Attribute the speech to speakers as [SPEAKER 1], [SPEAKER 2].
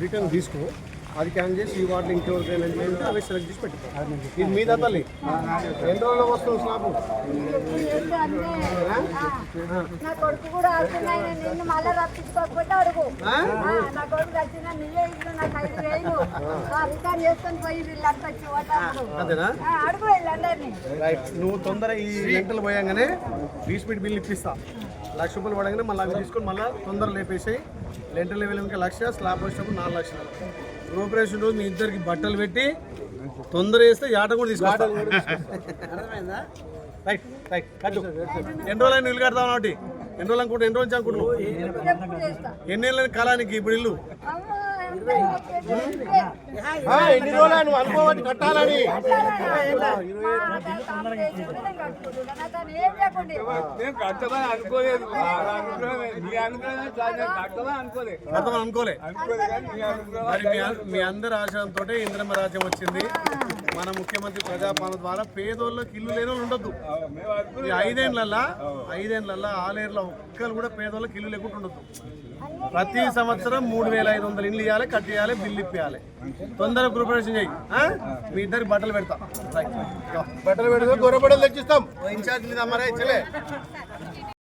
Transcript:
[SPEAKER 1] Return తీసుకో. అది can చేసి ఈ వాటిలో ఇంకెవరికి ఏంటంటే అవి సెలెక్ట్ చేసి పెట్టుకో. ఇది మీద తల్లి ఎన్ని రోజుల్లో వస్తుంది స్లాబ్?
[SPEAKER 2] నా కొడుకు కూడా వస్తున్నాయి నేను నిన్ను మళ్ళీ రప్పించుకోకపోతే అడుగు.
[SPEAKER 1] ఆ?
[SPEAKER 2] ఆ, నా కొడుకు వచ్చిన నువ్వే ఇల్లు నాకు ఐదు వేలు. ఆ, రిటర్న్ చేసుకొని పోయి వీళ్ళంతా వచ్చి ఓటాడు
[SPEAKER 1] అంతేనా?
[SPEAKER 2] అడుగు వీళ్ళందరినీ.
[SPEAKER 1] రైట్ నువ్వు తొందర ఈ గంటలు పోయాంగానే రీస్పీడ్ బిల్ ఇప్పిస్తా. లక్ష రూపాయలు పడగానే మళ్ళీ అవి తీసుకొని మళ్ళీ తొందర లేపేసాయి. లెంటర్ లెవెల్ ఇంకా లక్ష స్లాబ్ వచ్చినప్పుడు నాలుగు లక్షలు. గ్రూపరేషన్ రోజు మీ ఇద్దరికి బట్టలు పెట్టి తొందర వేస్తే ఆట కూడా తీసుకుంటా రైట్ రైట్ కట్టు. ఎన్ని రోజులు ఇల్లు కడతావు ఒకటి ఎన్ని రోజులు అనుకుంటా ఎన్ని రోజులు అనుకుంటున్నావు? ఎన్ని కాలానికి ఇప్పుడు ఇల్లు. ఎన్ని రోజులు నువ్వు అనుకోవాలి కట్టాలని.
[SPEAKER 2] నేను
[SPEAKER 3] కట్టమని అనుకోలేదు మీ
[SPEAKER 1] అనుకోలే. అందరి ఆశయంతో ఇంద్రమ రాజ్యం వచ్చింది. మన ముఖ్యమంత్రి ప్రజాపాలన ద్వారా పేదోళ్ళకి ఇల్లు లేని వాళ్ళు ఉండొద్దు. ఈ ఐదేళ్ళలో ఐదేళ్ళలో ఆలేరులో ఒక్కరు కూడా పేదోళ్ళకి ఇల్లు లేకుండా ఉండొద్దు. ప్రతి సంవత్సరం మూడు వేల ఐదు వందలు ఇల్లు ఇవ్వాలి కట్టేయాలి బిల్లు ఇప్పియాలి తొందరగా ప్రిపరేషన్ చెయ్యి ఆ? మీ ఇద్దరికి బట్టలు పెడతా. బట్టలు పెడితే గొర్రె బట్టలు తెచ్చిస్తాం ఇన్ఛార్జ్ లేదా మరే చెలే